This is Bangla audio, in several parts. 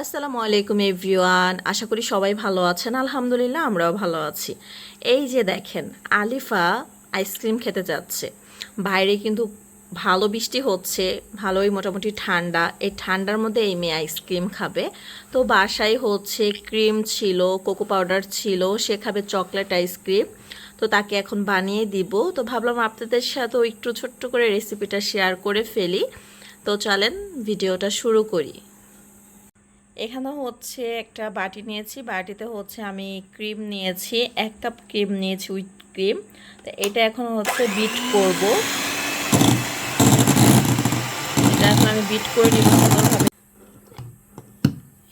আসসালামু আলাইকুম এভরিওয়ান, আশা করি সবাই ভালো আছেন। আলহামদুলিল্লাহ, আমরাও ভালো আছি। এই যে দেখেন, আলিফা আইসক্রিম খেতে যাচ্ছে। বাইরে কিন্তু ভালো বৃষ্টি হচ্ছে, ভালোই মোটামুটি ঠান্ডা। এই ঠান্ডার মধ্যে এই মেয়ে আইসক্রিম খাবে। তো বাসায় হচ্ছে ক্রিম ছিল, কোকো পাউডার ছিল, সে খাবে চকলেট আইসক্রিম। তো তাকে এখন বানিয়ে দিব। তো ভাবলাম আপনাদের সাথেও একটু ছোট্ট করে রেসিপিটা শেয়ার করে ফেলি। তো চলেন, ভিডিওটা শুরু করি। এখানে হচ্ছে একটা বাটি নিয়েছি। বাটিতে হচ্ছে আমি ক্রিম নিয়েছি, এক কাপ ক্রিম নিয়েছি, উইথ ক্রিম। তো এটা এখন হচ্ছে বিট করব। এটা এখন আমি বিট করে নিব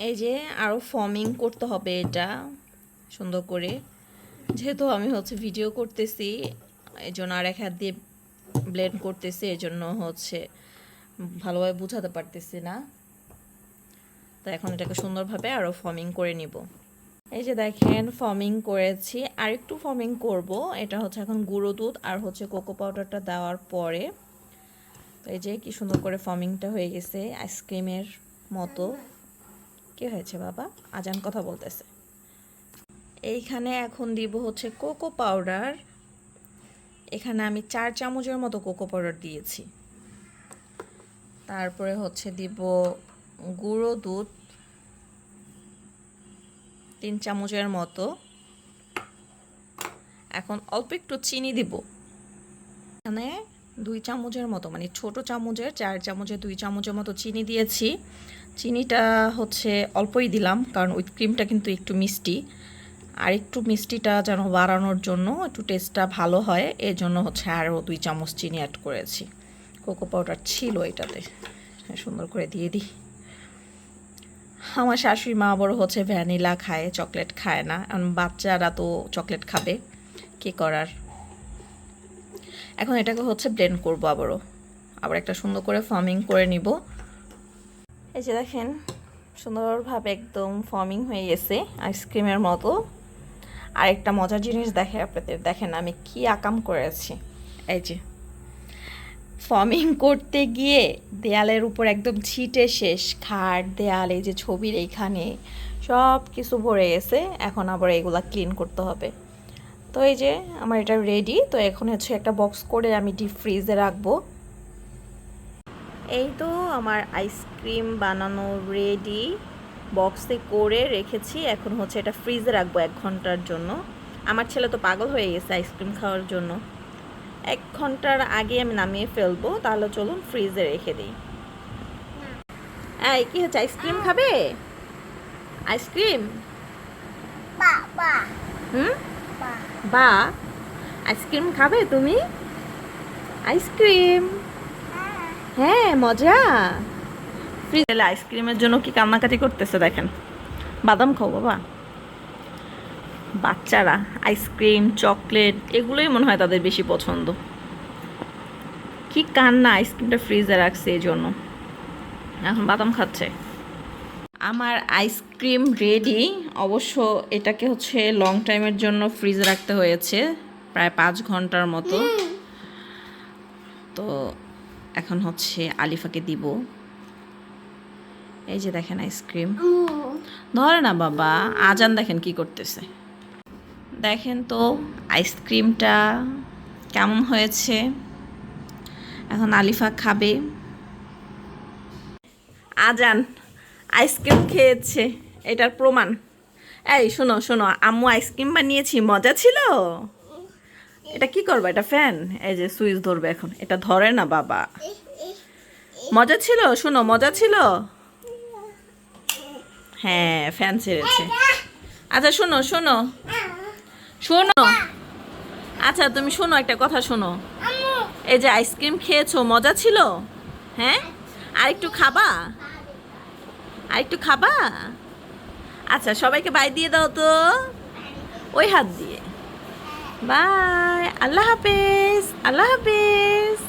এই যে আরও ফর্মিং করতে হবে এটা সুন্দর করে। যেহেতু আমি হচ্ছে ভিডিও করতেছি এই জন্য আর এক হাত দিয়ে ব্লেন্ড করতেছি এই জন্য হচ্ছে ভালোভাবে বোঝাতে পারতেছি না। তো এখন এটাকে সুন্দরভাবে আরও ফর্মিং করে নিব। এই যে দেখেন ফর্মিং করেছি। আর একটু ফর্মিং করব। এটা হচ্ছে এখন গুঁড়ো দুধ আর হচ্ছে কোকো পাউডারটা দেওয়ার পরে। তো এই যে কি সুন্দর করে ফর্মিংটা হয়ে গেছে আইসক্রিমের মতো। কি হয়েছে বাবা? আজান কথা বলতেছে। এইখানে এখন দিব হচ্ছে কোকো পাউডার এখানে আমি চার চামচের মতো কোকো পাউডার দিয়েছি। তারপরে হচ্ছে দিব গুঁড়ো দুধ তিন চামচের মতো। এখন অল্প একটু চিনি দিব। এখানে দুই চামচের মতো মানে ছোট চামচের, চার চামচের, দুই চামচের মতো চিনি দিয়েছি। চিনিটা হচ্ছে অল্পই দিলাম, কারণ উইথ ক্রিমটা কিন্তু একটু মিষ্টি। আর একটু মিষ্টিটা যেন বাড়ানোর জন্য একটু টেস্টটা ভালো হয় এর জন্য হচ্ছে আরও দুই চামচ চিনি অ্যাড করেছি। কোকো পাউডার ছিল এটাতে। সুন্দর করে দিয়ে দিই। আমার শাশুড়ি মা বড় হচ্ছে ভ্যানিলা খায়, চকলেট খায় না। এখন বাচ্চারা তো চকলেট খাবে, কি করার? এখন এটাকে হচ্ছে ব্লেন্ড করব আবারও। আবার একটা সুন্দর করে ফর্মিং করে নিব। এই যে দেখেন, সুন্দরভাবে একদম ফর্মিং হয়ে গেছে আইসক্রিমের মতো। আর একটা মজার জিনিস দেখে আপনাদের, দেখেন আমি কি আকাম করেছি। এই যে ফর্মিং করতে গিয়ে দেয়ালের উপর একদম ছিটে শেষ, খাট, দেয়াল যে ছবির এইখানে সব কিছু ভরে গেছে। এখন আবার এগুলা ক্লিন করতে হবে। তো এই যে আমার এটা রেডি তো এখন হচ্ছে একটা বক্স করে আমি ডিপ ফ্রিজে রাখব। এই তো আমার আইসক্রিম বানানো রেডি বক্সে করে রেখেছি, এখন হচ্ছে এটা ফ্রিজে রাখব এক ঘণ্টার জন্য। আমার ছেলে তো পাগল হয়ে গেছে আইসক্রিম খাওয়ার জন্য। এক ঘণ্টার আগে আমি নামিয়ে ফেলব তাহলে চলুন ফ্রিজে রেখে দিই। এই কি হচ্ছে আইসক্রিম খাবে? আইসক্রিম হুম? বা। আইসক্রিম খাবে তুমি? আইসক্রিম হ্যাঁ মজা। ফ্রিজে আইসক্রিমের জন্য কি কান্নাকাটি করতেছে দেখেন। বাদাম খাও বাবা। বাচ্চারা আইসক্রিম চকলেট এগুলোই মনে হয় তাদের বেশি পছন্দ। কি কান্না আইসক্রিমটা ফ্রিজে রাখছে এই জন্য এখন বাদাম খাচ্ছে। আমার আইসক্রিম রেডি অবশ্য এটাকে হচ্ছে লং টাইমের জন্য ফ্রিজে রাখতে হয়েছে, প্রায় পাঁচ ঘণ্টার মতো। তো এখন হচ্ছে আলিফাকে দিব। এই যে দেখেন আইসক্রিম ধরে না বাবা, আজান দেখেন কি করতেছে। দেখেন তো আইসক্রিমটা কেমন হয়েছে? এখন আলিফা খাবে। আজান আইসক্রিম খেয়েছে, এটার প্রমাণ। এই, শোনো শোনো, আম্মু আইসক্রিম বানিয়েছি, মজা ছিল? এটা কি করবে, এটা ফ্যান এই যে সুইচ ধরবে এখন, এটা ধরে না বাবা। মজা ছিল? শোনো, মজা ছিল? হ্যাঁ ফ্যান ছেড়েছে। আচ্ছা শোনো শোনো। শোনো। আচ্ছা তুমি শোনো একটা কথা শোনো। এই যে আইসক্রিম খেয়েছো মজা ছিল? হ্যাঁ? আর একটু খাবা? আর একটু খাবা? আচ্ছা সবাইকে বাই দিয়ে দাও তো। ওই হাত দিয়ে। বাই আল্লাহ হাফেজ আল্লাহ হাফেজ।